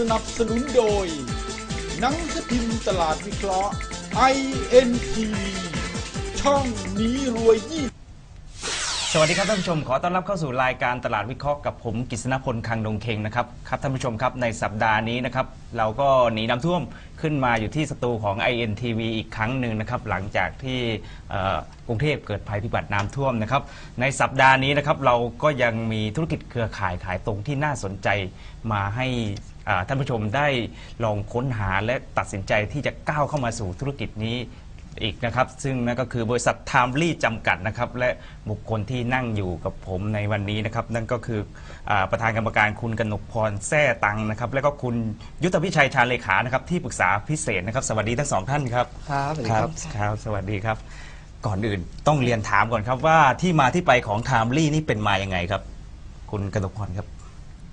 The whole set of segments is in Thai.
สนับสนุนโดย หนังสือพิมพ์ตลาดวิเคราะห์ INT ช่องนี้รวยยิ่สวัสดีครับท่านผู้ชมขอต้อนรับเข้าสู่รายการตลาดวิเคราะห์กับผมกฤษณพลคังดงเคงนะครับครับท่านผู้ชมครับในสัปดาห์นี้นะครับเราก็หนีน้ำท่วมขึ้นมาอยู่ที่สตูของ INTV อีกครั้งหนึ่งนะครับหลังจากที่กรุงเทพเกิดภัยพิบัติน้ำท่วมนะครับในสัปดาห์นี้นะครับเราก็ยังมีธุรกิจเครือข่ายขายตรงที่น่าสนใจมาให้ อ่าท่านผู้ชมได้ลองค้นหาและตัดสินใจที่จะก้าวเข้ามาสู่ธุรกิจนี้อีกนะครับ ซึ่งนั่นก็คือบริษัทไทม์ลี่จำกัดนะครับ และบุคคลที่นั่งอยู่กับผมในวันนี้นะครับ นั่นก็คืออาประธานกรรมการคุณกนกพรแซ่ตังนะครับ และก็คุณยุทธพิชัยชาญเลขานะครับ ที่ปรึกษาพิเศษนะครับ สวัสดีทั้งสองท่านครับ ครับสวัสดีครับ ครับ สวัสดีครับ ก่อนอื่นต้องเรียนถามก่อนครับว่าที่มาที่ไปของไทม์ลี่นี่เป็นมายังไงครับ คุณกนกพรครับ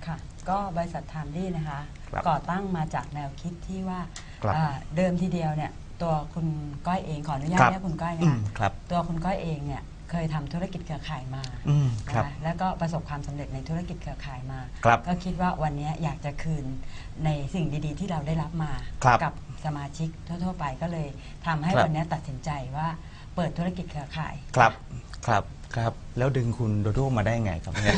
ค่ะ ก็บริษัทไทม์ลี่นะคะ ครับก่อตั้งมาจากแนวคิดที่ว่าครับอ่าเดิมทีเดียวเนี่ย ตัวคุณก้อยเองขออนุญาตครับ เรียกคุณก้อยอืนะมคะครับ ตัวคุณก้อยเองเนี่ยเคยทำธุรกิจเครือข่ายมาอืมนะครับคะแล้วก็ประสบความสำเร็จในธุรกิจเครือข่ายมา ครับ ก็คิดว่าวันนี้อยากจะคืนในสิ่งดีๆ ที่เราได้รับมาครับกับสมาชิกทั่ว ๆ ไปก็เลยทำให้ครับ วันนี้ตัดสินใจว่าเปิดธุรกิจเครือข่าย ครับ ครับ ครับ แล้วดึงคุณโดโดมาได้ไงครับเนี่ย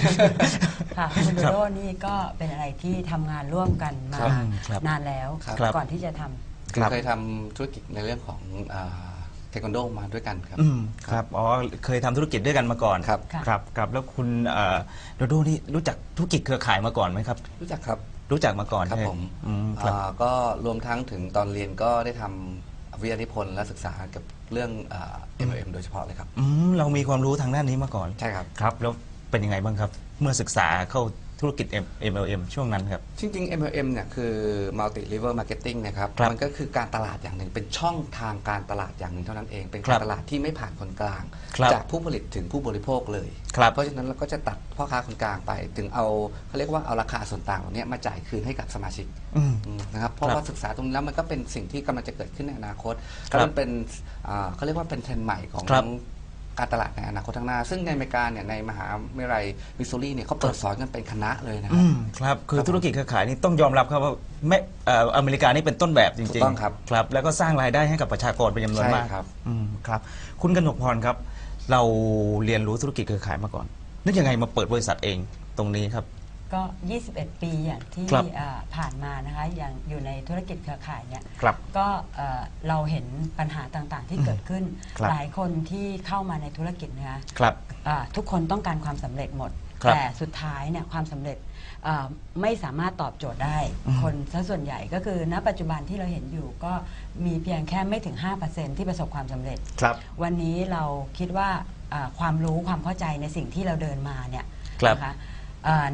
ค่ะคุณโดโดนี่ก็เป็นอะไรที่ทำงานร่วมกันมาครับครับนานแล้วครับ ก่อนที่จะทำครับ เคยทำธุรกิจในเรื่องของอ่าเทควันโดมาด้วยกันครับ อืมครับอ๋อเคยทำธุรกิจด้วยกันมาก่อนครับ ค่ะ ครับครับแล้วคุณเอ่อโดโดนี่รู้จักธุรกิจเครือข่ายมาก่อนไหมครับ รู้จักครับ รู้จักมาก่อนครับใช่ไหผมอืมครับ อ่าก็รวมทั้งถึงตอนเรียนก็ได้ทำ วิทยานิพนธ์และศึกษาเกี่ยวกับเรื่องอ่า MLM โดยเฉพาะเลยครับ อืมเรามีความรู้ทางด้านนี้มาก่อน ใช่ครับ ครับ แล้วเป็นยังไงบ้างครับ เมื่อศึกษาเข้า ธุรกิจ MLM ช่วงนั้นครับ จริงๆ MLM เนี่ยคือ multi level marketing นะครับ ครับมันก็คือการตลาดอย่างหนึ่ง เป็นช่องทางการตลาดอย่างหนึ่งเท่านั้นเอง เป็นครัการบตลาดที่ไม่ผ่านคนกลาง ครับจากผู้ผลิตถึงผู้บริโภคเลย ครับเพราะฉะนั้นเราก็จะตัดพ่อค้าคนกลางไป ถึงเอาเขาเรียกว่าเอาราคาส่วนต่างเหล่านี้มาจ่ายคืนให้กับสมาชิกอืมอืมนะครับ เพราะครับว่าศึกษาตรงนี้แล้วมันก็เป็นสิ่งที่กำลังจะเกิดขึ้นในอนาคตครับแล้วมันเป็นอ่าเขาเรียกว่าเป็นเทรนด์ใหม่ของครับ การตลาดในอนาคตข้างหน้า ซึ่งในอเมริกาเนี่ยในมหาวิทยาลัยมิสซูรีเนี่ยเขาเปิดสอนกันเป็นคณะเลยนะคอืรับมครับ คือครับธุรกิจเครือข่ายนี่ต้องยอมรับครับว่าไม่เอ่ออเมริกานี่เป็นต้นแบบจริงๆถูกต้องครับครับแล้วก็สร้างรายได้ให้กับประชากรเป็นจำนวนมากใช่ครับ อืมครับ คุณกนกพรครับ เราเรียนรู้ธุรกิจเครือข่ายมาก่อน นึกยังไงมาเปิดบริษัทเองตรงนี้ครับ ก็ 21 ปีอย่างที่ครับอ่าผ่านมานะคะอย่างอยู่ในธุรกิจเครือข่ายเนี่ยครับก็เอ่อเราเห็นปัญหาต่างๆที่เกิดขึ้น ครับ หลายคนที่เข้ามาในธุรกิจนะคะ ครับ อ่าทุกคนต้องการความสำเร็จหมด ครับแต่สุดท้ายเนี่ยความสำเร็จอ่าไม่สามารถตอบโจทย์ได้ อืมคนซะส่วนใหญ่ก็คือณปัจจุบันที่เราเห็นอยู่ก็มีเพียงแค่ไม่ถึง 5%ที่ประสบความสำเร็จ ครับวันนี้เราคิดว่าอ่าความรู้ความเข้าใจในสิ่งที่เราเดินมาเนี่ยครับนะคะอ่า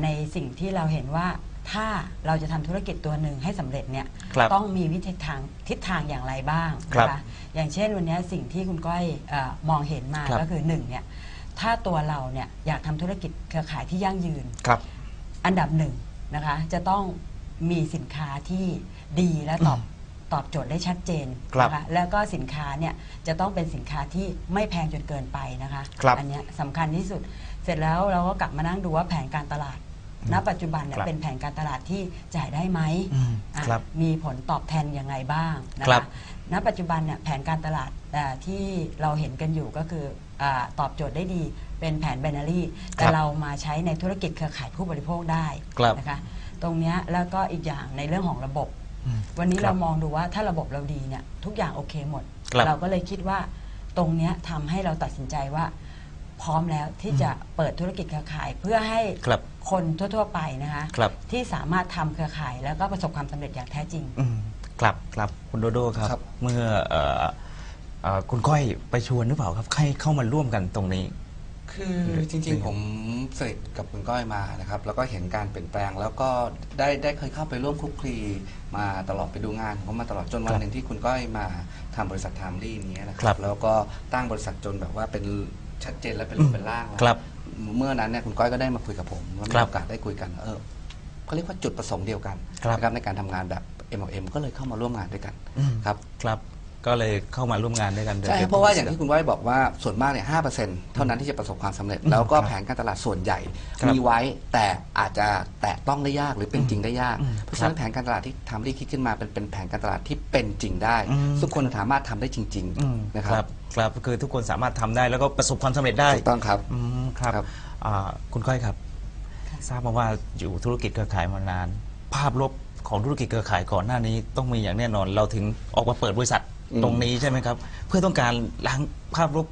ในสิ่งที่เราเห็นว่าถ้าเราจะทำธุรกิจตัวหนึ่งให้สำเร็จเนี่ยครับต้องมีวิธีทางทิศทางอย่างไรบ้างครับนะคะอย่างเช่นวันนี้สิ่งที่คุณก้อยเออมองเห็นมาครับก็คือหนึ่งเนี่ยถ้าตัวเราเนี่ยอยากทำธุรกิจเครือข่ายที่ยั่งยืนครับอันดับหนึ่งนะคะจะต้องมีสินค้าที่ดีและตอบตอบโจทย์ได้ชัดเจนครับนะคะแล้วก็สินค้าเนี่ยจะต้องเป็นสินค้าที่ไม่แพงจนเกินไปนะคะครับอันเนี้ยสำคัญที่สุดเส ร็จแล้วเราก็กลับมานั่งดูว่าแผนการตลาด ณ ปัจจุบันเนี่ยครับเป็นแผนการตลาดที่จ่ายได้ไหมอืมอะครับมีผลตอบแทนยังไงบ้างนะครัคะบ ณ ปัจจุบันเนี่ยแผนการตลาดอ่าที่เราเห็นกันอยู่ก็คืออาตอบโจทย์ได้ดีเป็นแผนแบนนารีแต่เรามาใช้ในธุรกิจเครือข่ายผู้บริโภคได้ครับ นะคะตรงเนี้ยแล้วก็อีกอย่างในเรื่องของระบบ อืม วันนี้ครับเรามองดูว่าถ้าระบบเราดีเนี่ยทุกอย่างโอเคหมด ครับเราก็เลยคิดว่าตรงเนี้ยทำให้เราตัดสินใจว่า พร้อมแล้วที่จะเปิดธุรกิจเครือข่าย เพื่อให้ครับคนทั่ว ๆ ไปนะคะครับที่สามารถทำเครือข่ายแล้วก็ประสบความสำเร็จอย่างแท้จริง อืมครับครับคุณโดโดครับ ครับ เมื่อเอ่อเอ่อคุณก้อยไปชวนหรือเปล่าครับให้เข้ามาร่วมกันตรงนี้ คือจริงๆ ผมสนิทกับคุณก้อยมานะครับ แล้วก็เห็นการเปลี่ยนแปลง แล้วก็ได้ได้เคยเข้าไปร่วมคลุกคลีมาตลอดไปดูงานของเขามาตลอดจนวัครันบหนึ่งที่คุณก้อยมาทำบริษัทไทม์ลี่นี้นะคครัรับบ แล้วก็ตั้งบริษัทจนแบบว่าเป็น ชัดเจนและเป็นรูปเป็นร่างแล้วครับ เมื่อนั้นเนี่ยคุณก้อยก็ได้มาคุยกับผมแล้วมีครับโอกาสได้คุยกันเออเขาเรียกว่าจุดประสงค์เดียวกันครับ นะครับในการทำงานแบบ MLM ก็เลยเข้ามาร่วมงานด้วยกันอืมครับ ครับ ก็เลยเข้ามาร่วมงานด้วยกันใช่ครับเพราะว่าอย่างที่คุณว้อยบอกว่าส่วนมากเนี่ยห้าเปอร์เซ็นต์เท่านั้นที่จะประสบความสำเร็จ แล้วก็แผนการตลาดส่วนใหญ่ครับมีไว้แต่อาจจะแตะต้องได้ยากหรือเป็นจริงได้ยากอืมเพราะฉะนั้นแผนการตลาดที่ทำที่คิดขึ้นมาเป็นเป็นแผนการตลาดที่เป็นจริงได้อืมทุกคนสามารถทำได้จริง อืมๆ นะคครัรับบครับคือทุกคนสามารถทำได้แล้วก็ประสบความสำเร็จได้ถูกต้องครับ อืมครับครับ อ่าคุณก้อยครับ ทราบมาว่าอยู่ธุรกิจเครือข่ายมานาน ภาพลบของธุรกิจเครือข่ายก่อนหน้านี้ต้องมีอย่างแน่นอน เราถึงออกมาเปิดบริษัทอืม ตรงนี้ใช่ไหมครับ เพื่อต้องการล้างภาพลบ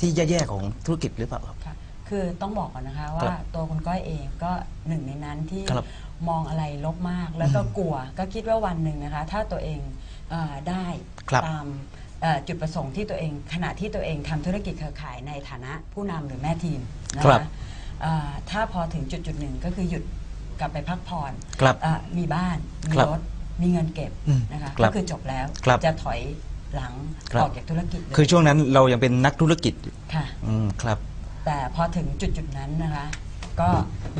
ที่แย่ๆของธุรกิจหรือเปล่าครับ ค่ะคือต้องบอกก่อนนะคะครัว่าบตัวคุณก้อยเองก็หนึ่งในนั้นที่ครับมองอะไรลบมาก แล้วก็อืมกลัวก็คิดว่าวันหนึ่งนะคะ ถ้าตัวเองเออได้ครับตามเอ่อจุดประสงค์ที่ตัวเอง ขณะที่ตัวเองทำธุรกิจเครือข่ายในฐานะผู้นำหรือแม่ทีมนะครัคะบ เอ่อถ้าพอถึงจุดจุดๆหนึ่งก็คือหยุดกลับไปพักผ่อน ครับเอ่อมีบ้าน มีครับรถ มีเงินเก็บอืมนะคะครับก็คือจบแล้วครับจะถอยหลังครับออกจากธุรกิจเลยคือช่วงนั้นเรายังเป็นนักธุรกิจอยู่ค่ะอืมครับ แต่พอถึงจุดจุดๆนั้นนะคะก็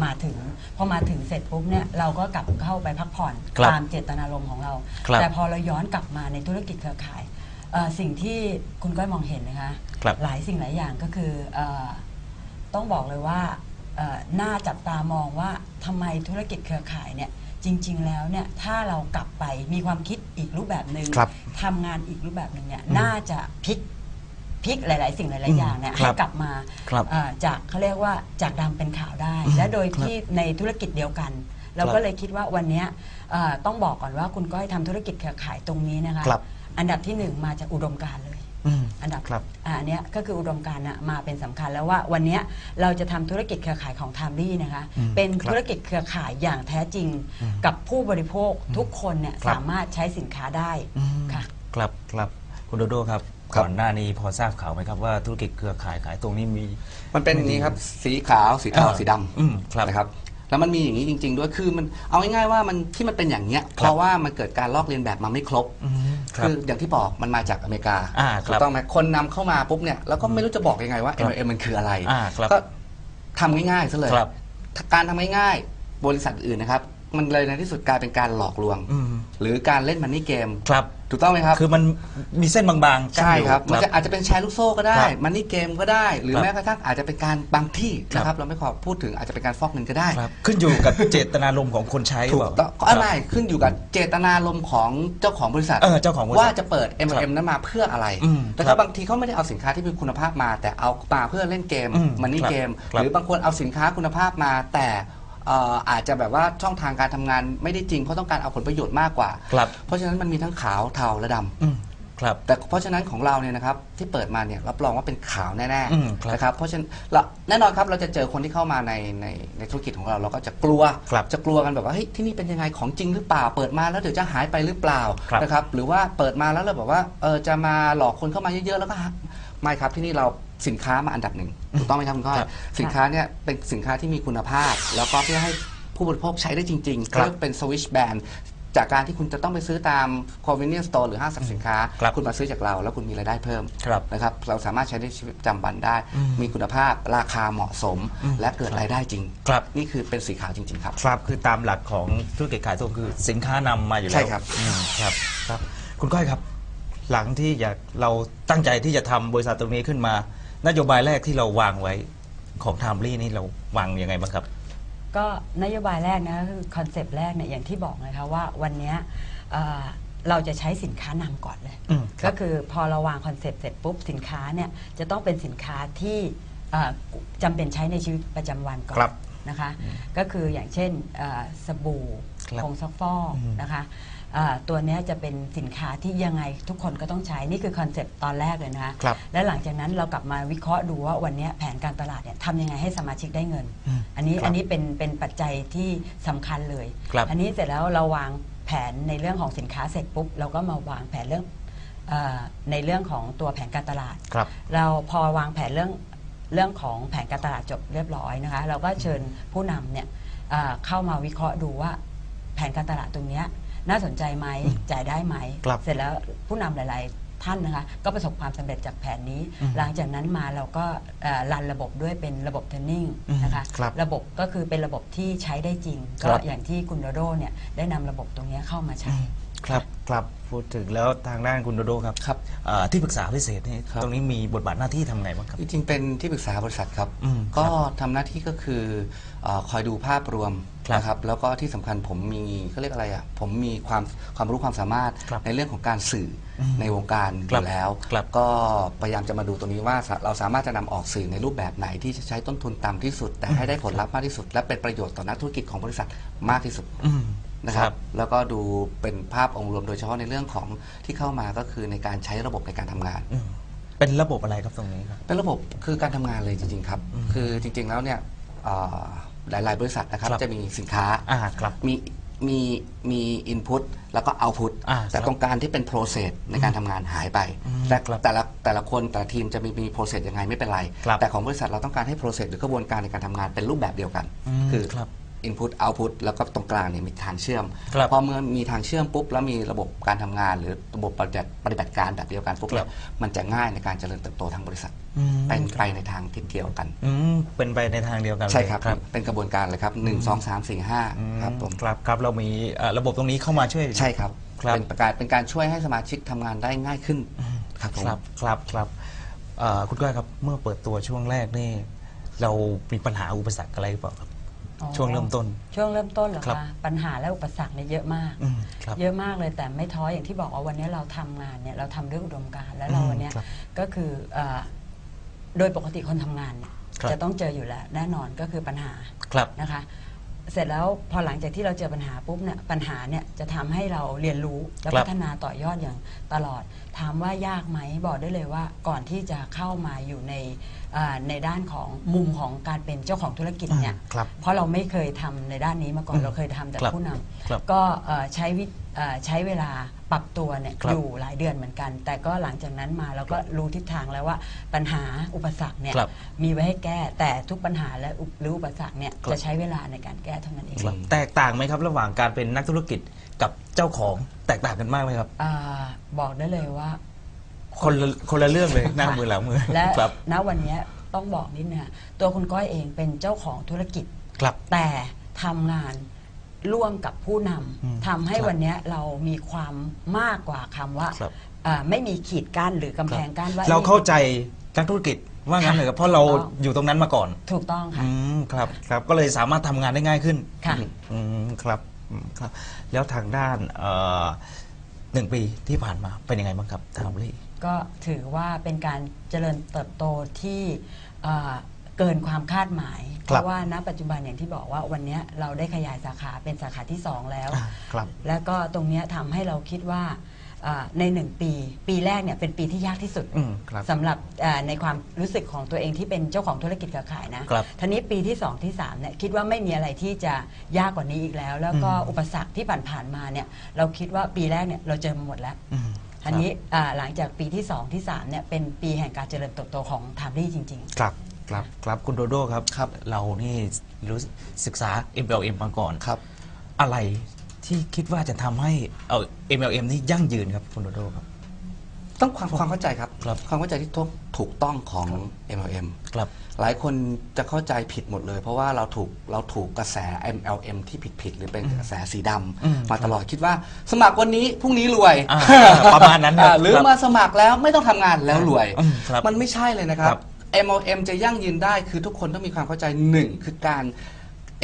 มาถึงพอมาถึงเสร็จปุ๊บเนี่ยเราก็กลับเข้าไปพักผ่อนครับตามเจตนารมณ์ของเราครับแต่พอเราย้อนกลับมาในธุรกิจเครือข่ายเอ่อสิ่งที่คุณก้อยมองเห็นนะคะครับหลายสิ่งหลายอย่างก็คือเออต้องบอกเลยว่าเอ่อน่าจับตามองว่าทำไมธุรกิจเครือข่ายเนี่ย จริง ๆ แล้วเนี่ยถ้าเรากลับไปมีความคิดอีกรูปแบบหนึครั่งบทำงานอีกรูปแบบหนึ่งเนี่ยอืมน่าจะพลิกพลิกหลาย ๆ สิ่งหลาย ๆ อย่างเนี่ยคให้รับกลับมาครับเอ่อจากเขาเรียกว่าจากดำเป็นขาวได้ อืมและโดยครับที่ในธุรกิจเดียวกัน เราครับก็เลยคิดว่าวันเนี้ยเอ่อต้องบอกก่อนว่าคุณก้อยทำธุรกิจเครือข่ายตรงนี้นะคะ ครับ อันดับที่หนึ่งมาจากอุดมการณ์เลย อืมอันดับครับอ่าอันเนี้ยก็คืออุดมการณ์น่ะมาเป็นสำคัญแล้วว่าวันเนี้ยเราจะทำธุรกิจเครือข่ายของไทม์ลี่นะคะอืมเป็นครับธุรกิจเครือข่ายอย่างแท้จริงอืมกับผู้บริโภคทุกคนเนี่ยครับสามารถใช้สินค้าได้อืมค่ะครับครับคุณโดโดครับครับก่อนหน้านี้พอทราบข่าวไหมครับว่าธุรกิจเครือข่ายขายตรงนี้มี มันเป็นอย่างนี้ครับสีขาวสีเทาเออสีดำอืมครับนะครับแล้วมันมีอย่างนี้จริง ๆ ด้วยคือมันเอาง่ายๆว่ามันที่มันเป็นอย่างเนี้ยเพราะว่ามันเกิดการลอกเลียนแบบมาไม่ครบอืม ครับคืออย่างที่บอกมันมาจากอเมริกาอ่าครับถูกต้องไหมคนนำเข้ามาปุ๊บเนี่ยเราก็ไม่รู้จะบอกยังไงว่า ครับ MLM มันคืออะไร อ่าครับก็ทำง่ายๆซะเลยครับการทำง่ายๆบริษัทอื่นนะครับ มันเลยในที่สุดกลายเป็นการหลอกลวง อืมหรือการเล่นมันนี่เกม ครับถูกต้องไหมครับ คือมันมีเส้นบางๆกั้นใช่อยู่ ครับมันจะอาจจะเป็นแชร์ลูกโซ่ก็ได้ ครับมันนี่เกมก็ได้ หรือครับแม้กระทั่งอาจจะเป็นการบางที่นะคครัรับบเราไม่ขอพูดถึงอาจจะเป็นการฟอกเงินก็ได้ ครับ ขึ้นอยู่กับเจตนารมณ์ของคนใช้หรืถูอกเปล่าต้องก็อะไรขึ้นอยู่กับเจตนารมณ์ของเจ้าของบริษัท เออเจ้าของบริษัทว่าจะเปิด MLM นั้นมาเพื่ออะไรอืมนะคครัรับบบางทีเขาไม่ได้เอาสินค้าที่มีคุณภาพมา แต่เอามาเพื่อเล่นเกมอืมมันนี่ครับเกม ครับหรือบางคนเอาสินค้าคุณภาพมา แต่ เอ่ออาจจะแบบว่าช่องทางการทำงานไม่ได้จริงเพราะต้องการเอาผลประโยชน์มากกว่า ครับเพราะฉะนั้นมันมีทั้งขาวเทาและดำ อืมครับ แต่เพราะฉะนั้นของเราเนี่ยนะครับที่เปิดมาเนี่ยรับรองว่าเป็นขาวแน่อืมครับๆนะครับเพราะฉะนั้นเราแน่นอนครับเราจะเจอคนที่เข้ามาในในในธุรกิจของเราเราก็จะกลัว ครับจะกลัวกันแบบว่าเฮ้ยที่นี่เป็นยังไงของจริงหรือเปล่า เปิดมาแล้วเดี๋ยวจะหายไปหรือเปล่าครับนะครับหรือว่าเปิดมาแล้วเราแบบว่าเออจะมาหลอกคนเข้ามาเยอะๆแล้วก็หักไม่ครับที่นี่เรา สินค้ามาอันดับหนึ่งถูกต้องไหมครับคุณก้อยครับสินค้าเนี่ยเป็นสินค้าที่มีคุณภาพ แล้วก็เพื่อให้ผู้บริโภคใช้ได้จริงๆครับเรียกเป็นสวิชแบนจากการที่คุณจะต้องไปซื้อตาม convenience store หรือห้างสรรพสินค้าครับคุณมาซื้อจากเรา แล้วคุณมีรายได้เพิ่มครับนะครับเราสามารถใช้ในชีวิตประจำวันได้อืมมีคุณภาพราคาเหมาะสมอืมและเกิดรายได้จริง ครับ นี่คือเป็นสีขาวจริงๆครับ ครับคือตามหลักของธุรกิจขายตรงคือสินค้านำมาอยู่แล้วใช่ครับ อืมครับครับ คุณก้อยครับ หลังที่อยากเราตั้งใจที่จะทำบริษัทตรงนี้ขึ้นมา นโยบายแรกที่เราวางไว้ของไทม์ลี่นี่เราวางยังไงบ้างครับ ก็นโยบายแรกนะคือคอนเซปต์แรกเนี่ยอย่างที่บอกนะคะว่าวันเนี้ยเอ่อเราจะใช้สินค้านำก่อนเลย อืมครับก็คือพอเราวางคอนเซปต์เสร็จปุ๊บสินค้าเนี่ยจะต้องเป็นสินค้าที่เอ่อจำเป็นใช้ในชีวิตประจำวันก่อนครับนะคะ ก็คืออย่างเช่นเอ่อสบู่ครับผงซักฟอกอืมนะคะเอ่อ ตัวเนี้ยจะเป็นสินค้าที่ยังไงทุกคนก็ต้องใช้นี่คือคอนเซปต์ตอนแรกเลยนะคะครับและหลังจากนั้นเรากลับมาวิเคราะห์ดูว่าวันเนี้ยแผนการตลาดเนี่ยทำยังไงให้สมาชิกได้เงินอืมอันนี้ครับอันนี้เป็นเป็นปัจจัยที่สำคัญเลยครับอันนี้เสร็จแล้วเราวางแผนในเรื่องของสินค้าเสร็จปุ๊บเราก็มาวางแผนเรื่องเออในเรื่องของตัวแผนการตลาดครับเราพอวางแผนเรื่องเรื่องของแผนการตลาดจบเรียบร้อยนะคะ เราก็เชิญผู้นำเนี่ยเอ่อเข้ามาวิเคราะห์ดูว่าแผนการตลาดตรงเนี้ย น่าสนใจไหมจ่ายได้ไหม ครับเสร็จแล้วผู้นำหลาย ๆ ท่านนะคะ ก็ประสบความสำเร็จจากแผนนี้ อืมหลังจากนั้นมาเราก็เอ่อรันระบบด้วยเป็นระบบเทรนนิ่งอืมนะคะครับระบบก็คือเป็นระบบที่ใช้ได้จริง ครัก็บอย่างที่คุณโดโดเนี่ยได้นำระบบตรงเนี้ยเข้ามาใช้ ครับครับพูดถึงแล้วทางด้านคุณโดโดครับครับเอ่อที่ปรึกษาพิเศษนี่ครับ ตรงนี้มีบทบาทหน้าที่ทำไงบ้างครับ จริงๆเป็นที่ปรึกษาบริษัทครับ อืมก็ทำหน้าที่ก็คือเออคอยดูภาพรวมครับนะครับ แล้วก็ที่สำคัญผมมีเขาเรียกอะไรอะ ผมมีความความรู้ความสามารถครับในเรื่องของการสื่ออมในวงการอครับยู่แล้ว ครับก็พยายามจะมาดูตรงนี้ว่าเราสามารถจะนำออกสื่อในรูปแบบไหนที่จะใช้ต้นทุนต่ำที่สุด แต่ให้ได้ผลลัพธ์มากที่สุด และเป็นประโยชน์ต่อนักธุรกิจของบริษัทมากที่สุด อืม นะครับ แล้วก็ดูเป็นภาพองค์รวมโดยเฉพาะในเรื่องของที่เข้ามาก็คือในการใช้ระบบในการทำงาน อืมเป็นระบบอะไรครับตรงนี้ครับ เป็นระบบคือการทำงานเลยจริงๆครับ อืมคือจริงๆแล้วเนี่ยเอ่อหลายๆ บริษัทนะครับครับ จะมีสินค้า อ่าครับ มีมีมีอินพุตแล้วก็เอาพุตอ่าแต่ครับตรงการที่เป็นโปรเซสในการทำงานหายไปอืมแต่ครับแต่ละแต่ละคนแต่ละทีมจะมีมีโปรเซสยังไงไม่เป็นไร ครับแต่ของบริษัทเราต้องการให้โปรเซสหรือกระบวนการในการทำงานเป็นรูปแบบเดียวกัน อืมคือครับ Input Output แล้วก็ตรงกลางเนี่ยมีทางเชื่อมครับพอเมื่อมีทางเชื่อมปุ๊บแล้วมีระบบการทำงาน หรือระบบปฏิบัติปฏิบัติการแบบเดียวกันปุ๊บครับเนี่ยมันจะง่ายในการเจริญเติบโตทางบริษัทอืม เป็นไปในทางที่เกี่ยวกัน อืมเป็นไปในทางเดียวกันเลยใช่ครับครับเป็นกระบวนการเลยครับหนึ่งสองสามสี่ห้าอืมครับผมครับครับเรามีเอ่อระบบตรงนี้เข้ามาช่วย ใช่ครับ ครับ เป็นประการเป็นการช่วยให้สมาชิกทำงานได้ง่ายขึ้นครับผม ครับครับครับเอ่อคุณก้อยครับเมื่อเปิดตัวช่วงแรกนี่ เรามีปัญหาอุปสรรคอะไรหรือเปล่าครับ อ๋อช่วงเริ่มต้น ช่วงเริ่มต้นเหรอครับ คะปัญหาและอุปสรรคเนี่ยเยอะมาก อืมครับ เยอะมากเลยแต่ไม่ท้ออย่างที่บอกว่าวันนี้เราทำงานเนี่ยเราทำด้วยอุดมการณ์แล้วเราอืมวันเนี้ยครับก็คือเอ่อโดยปกติคนทำงานเนี่ยครับ จะต้องเจออยู่แล้วแน่นอนก็คือปัญหาครับ นะคะ เสร็จแล้วพอหลังจากที่เราเจอปัญหาปุ๊บเนี่ยปัญหาเนี่ยจะทำให้เราเรียนรู้และครับ พัฒนาต่อยอดอย่างตลอด ถามว่ายากไหมบอกได้เลยว่าก่อนที่จะเข้ามาอยู่ในเอ่อ ในด้านของมุมของการเป็นเจ้าของธุรกิจเนี่ยครับเพราะเราไม่เคยทำในด้านนี้มาก่อนอืมเราเคยทำแต่ครับผู้นำครับก็เอ่อใช้วิเอ่อใช้เวลาปรับตัวเนี่ยครับอยู่หลายเดือนเหมือนกัน แต่ก็หลังจากนั้นมาเราก็รู้ทิศทางแล้วว่าปัญหาอุปสรรคเนี่ยครับมีไว้ให้แก้แต่ทุกปัญหาและอุปหรืออุปสรรคเนี่ยครับจะใช้เวลาในการแก้เท่านั้นเองครับแตกต่างไหมครับระหว่างการเป็นนักธุรกิจกับเจ้าของแตกต่างกันมากไหมครับอาบอกได้เลยว่า คนละคนละเรื่องเลยหน้ามือหลังมือและครับ ณวันเนี้ยต้องบอกนิดนึงค่ะตัวคุณก้อยเองเป็นเจ้าของธุรกิจ ครับ แต่ทำงานร่วมกับผู้นอืมำทำให้ครับวันเนี้ยเรามีความมากกว่าคำว่าครับอ่าไม่มีขีดกั้นหรือกำแพงกั้นว่า เราเข้าใจนักธุรกิจว่างั้นเลยครับเพราะเราถูกต้อง อยู่ตรงนั้นมาก่อน ถูกต้องค่ะ อืมครับครับก็เลยสามารถทำงานได้ง่ายขึ้นค่ะ อืมครับอืมครับ แล้วทางด้านเอ่อ หนึ่งปีที่ผ่านมาเป็นยังไงบ้างครับทางบริก็ถือว่าเป็นการเจริญเติบโตที่เอ่อเกินความคาดหมาย เพครับราะว่าณปัจจุบันอย่างที่บอกว่าวันเนี้ยเราได้ขยายสาขาเป็นสาขาที่ 2 แล้วอ่าครับแล้วก็ตรงเนี้ยทำให้เราคิดว่าอ่า ในหนึ่งปี ปีแรกเนี่ยเป็นปีที่ยากที่สุดอืมครับ สำหรับอ่าในความรู้สึกของตัวเองที่เป็นเจ้าของธุรกิจเครือข่ายนะครับทีนี้ปีที่2ที่3เนี่ยคิดว่าไม่มีอะไรที่จะยากกว่านี้อีกแล้ว แล้วก็อืม อุปสรรคที่ผ่านๆมาเนี่ยเราคิดว่าปีแรกเนี่ยเราเจอมาหมดแล้ว อืมอันนี้อ่าหลังจากปีที่2ที่3เนี่ยเป็นปีแห่งการเจริญเติบโตของทามรี่จริง ครับครับครับคุณโดโดครับ ครับ เรานี่รู้ศึกษา MLM มาก่อน ครับ อะไร ที่คิดว่าจะทำให้เออ MLM นี่ยั่งยืนครับคุณโดโดครับ ต้องความความเข้าใจครับ ครับความเข้าใจที่ถูกถูกต้องของ MLM ครับ หลายคนจะเข้าใจผิดหมดเลย เพราะว่าเราถูกเราถูกกระแส MLM ที่ผิดผิดๆหรือเป็นกระแสสีดอืมำมาตลอดคิดว่า สมัครวันนี้พรุ่งนี้รวยอ่าประมาณนั้นครับอ่าหรือครับมาสมัครแล้วไม่ต้องทำงานแล้วรวย อืมครับมันไม่ใช่เลยนะครับครับ MLM จะยั่งยืนได้คือทุกคนต้องมีความเข้าใจหนึ่งคือการ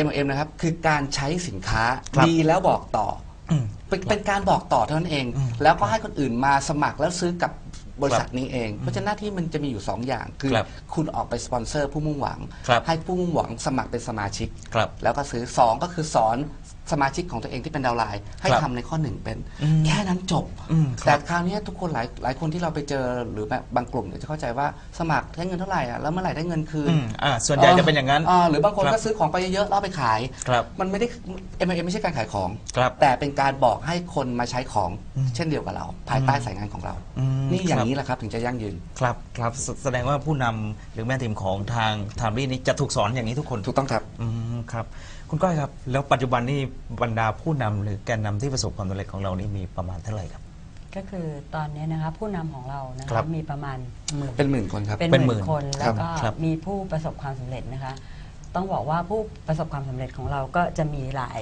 MLM นะครับ คือการใช้สินค้าครับดีแล้วบอกต่ออืมเป็นเป็นการบอกต่อเท่านั้นเอง อืมแล้วก็ให้คนอื่นมาสมัครแล้วซื้อกับบริษัทนี้เอง เพราะฉะนั้นหน้าที่มันจะมีอยู่ 2 อย่าง คือครับคุณออกไปสปอนเซอร์ผู้มุ่งหวัง ครับ ให้ผู้มุ่งหวังสมัครเป็นสมาชิก ครับ แล้วก็ซื้อ 2 ก็คือสอน สมาชิกของตัวเองที่เป็นดาวน์ไลน์ให้ครับทำในข้อหนึ่งเป็นอืมแค่นั้นจบ อืมครับ แต่คราวนี้ทุกคนหลายหลายคนที่เราไปเจอหรือแบบบางกลุ่มเนี่ยจะเข้าใจว่าสมัครได้เงินเท่าไหร่อะแล้วเมื่อไหร่ได้เงินคืน อืมอ่าส่วนใหญ่จะเป็นอย่างนั้น หรือบางคนครับ ก็ซื้อของไปเยอะๆแล้วเอาไปขาย ครับ มันไม่ได้ MLM ไม่ใช่การขายของ ครับแต่เป็นการบอกให้คนมาใช้ของอืมเช่นเดียวกับเรา ภายใต้สายงานของเรา อืมนี่อย่าครับงนี้แหละครับ ถึงจะยั่งยืน ครับครับแสแสดงว่าผู้นำหรือแม่ทีมของทางทามรี่นี้จะถูกสอนอย่างนี้ทุกคนถูกต้องครับ อืมครับ คุณก้อยครับ แล้วปัจจุบันนี้บรรดาผู้นำหรือแกนนำที่ประสบความสำเร็จของเรานี่มีประมาณเท่าไหร่ครับๆก็คือตอนนี้นะคะผู้นำของเรานะครัคะบมีประมาณหมื่นเป็นหมื่นคนครับ เป็นเป็นหหมื่มื่นนคนครัแล้วบก็ครับมีผู้ประสบความสำเร็จนะคะ ต้องบอกว่าผู้ประสบความสำเร็จของเราก็จะมีหลาย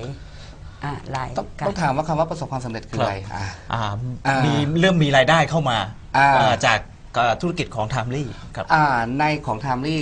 อ่าไลน์ต้องค่ะต้องถามว่าคำว่าประสบความสำเร็จคืออะไรอ่าอ่าอ่ามีมีเริ่มมีรายได้เข้ามาอ่า อ่าจากเอ่อธุรกิจของไทม์ลี่ครับ อ่าในของไทม์ลี่